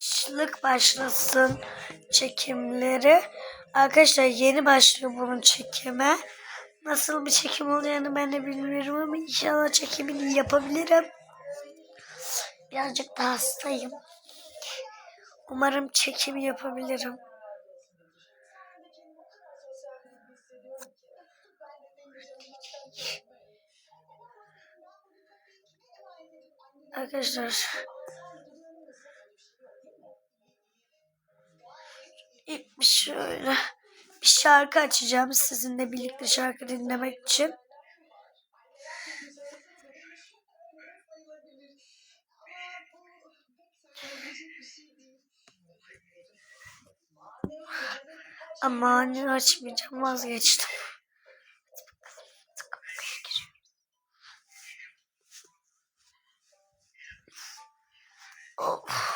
Başlık başlasın çekimleri. Arkadaşlar yeni başlıyor bunun çekimi. Nasıl bir çekim olacağını ben de bilmiyorum ama inşallah çekimini yapabilirim. Birazcık da hastayım. Umarım çekimi yapabilirim. Arkadaşlar ilk bir şöyle bir şarkı açacağım sizinle birlikte şarkı dinlemek için. Ama açmayacağım vazgeçtim. Oh,